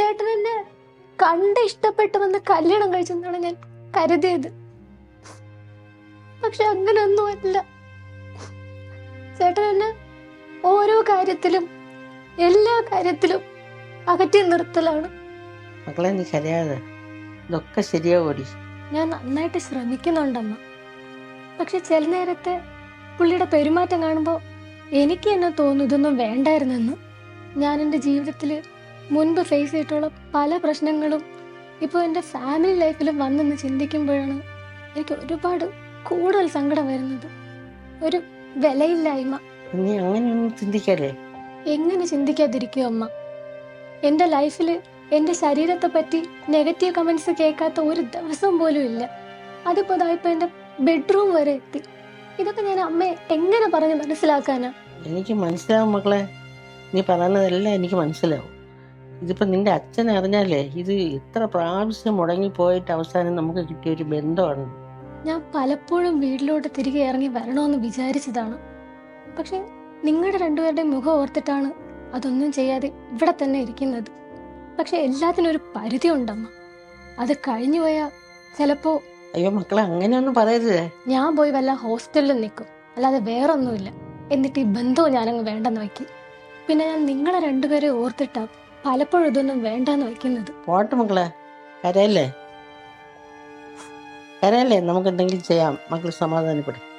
ചേട്ടൻ എന്നെ കണ്ട് ഇഷ്ടപ്പെട്ട് വന്ന് കല്യാണം കഴിച്ചെന്നാണ് ഞാൻ കരുതിയത്. പക്ഷെ അങ്ങനെ അല്ല. ചേട്ടൻ എന്നെ ഓരോ കാര്യത്തിലും എല്ലാ കാര്യത്തിലും അകറ്റി നിർത്തലാണ്. മക്കളെ നീ കരയാതെ ഇതൊക്കെ ശരിയാവോടി? ഞാൻ നന്നായിട്ട് ശ്രമിക്കുന്നുണ്ടമ്മ പക്ഷെ ചില നേരത്തെ പുള്ളിയുടെ പെരുമാറ്റം കാണുമ്പോൾ എനിക്ക് തന്നെ തോന്നും ഇതൊന്നും വേണ്ടായിരുന്നെന്ന് ഞാൻ എന്റെ ജീവിതത്തിൽ മുൻപ് ഫേസ് ചെയ്തിട്ടുള്ള പല പ്രശ്നങ്ങളും ഇപ്പോൾ എന്റെ ഫാമിലി ലൈഫിലും വന്നെന്ന് ചിന്തിക്കുമ്പോഴാണ് എനിക്ക് ഒരുപാട് കൂടുതൽ സങ്കടം വരുന്നത്. ഒരു വിലയില്ലായ്മ. നീ അങ്ങനെയൊന്നും ചിന്തിക്കല്ലേ? എങ്ങനെ ചിന്തിക്കാതിരിക്കും അമ്മ? എന്റെ ലൈഫിൽ എന്റെ ശരീരത്തെ പറ്റി നെഗറ്റീവ് കമൻസ് കേൾക്കാത്ത ഒരു ദിവസം പോലും ഇല്ല. അതിപ്പോൾ ഇതായിപ്പോൾ എന്റെ ബെഡ്റൂം വരെ എത്തി. ഇതൊക്കെ ഞാൻ അമ്മയെ എങ്ങനെ പറഞ്ഞ് മനസ്സിലാക്കാനാ? എനിക്ക് മനസ്സിലാവും മക്കളെ. നീ പറയുന്നതെല്ലാം എനിക്ക് മനസ്സിലാവും. ഇതിപ്പോൾ നിന്റെ അച്ഛൻ അറിഞ്ഞാലേ ഇത് ഇത്ര പ്രാവശ്യം മുടങ്ങിപ്പോയിട്ട് അവസാനം നമുക്ക് കിട്ടിയ ഒരു ബന്ധമാണ്. ഞാൻ പലപ്പോഴും വീട്ടിലോട്ട് തിരികെ ഇറങ്ങി വരണമെന്ന് വിചാരിച്ചതാണ്. പക്ഷെ നിങ്ങളുടെ രണ്ടുപേരുടെയും മുഖം ഓർത്തിട്ടാണ് അതൊന്നും ചെയ്യാതെ ഇവിടെ തന്നെ ഇരിക്കുന്നത്. പക്ഷെ എല്ലാത്തിനും ഒരു പരിധി ഉണ്ടമ്മ. അത് കഴിഞ്ഞു പോയാൽ ചിലപ്പോൾ അയ്യോ മക്കളെ അങ്ങനെയൊന്നും പറയരുത്. ഞാൻ പോയി വല്ല ഹോസ്റ്റലിൽ നിൽക്കും. അല്ലാതെ വേറൊന്നുമില്ല. എന്നിട്ട് ഈ ബന്ധവും ഞാനങ്ങ് വേണ്ടെന്ന് വയ്ക്കും പിന്നെ ഞാൻ നിങ്ങളെ രണ്ടുപേരെ ഓർത്തിട്ടാ പലപ്പോഴും ഇതൊന്നും വേണ്ടെന്ന് വയ്ക്കുന്നത്. പോട്ടെ മക്കളെ കരയല്ലേ? കരയല്ലേ? നമുക്ക് എന്തെങ്കിലും ചെയ്യാം. മക്കൾ സമാധാനപ്പെടും.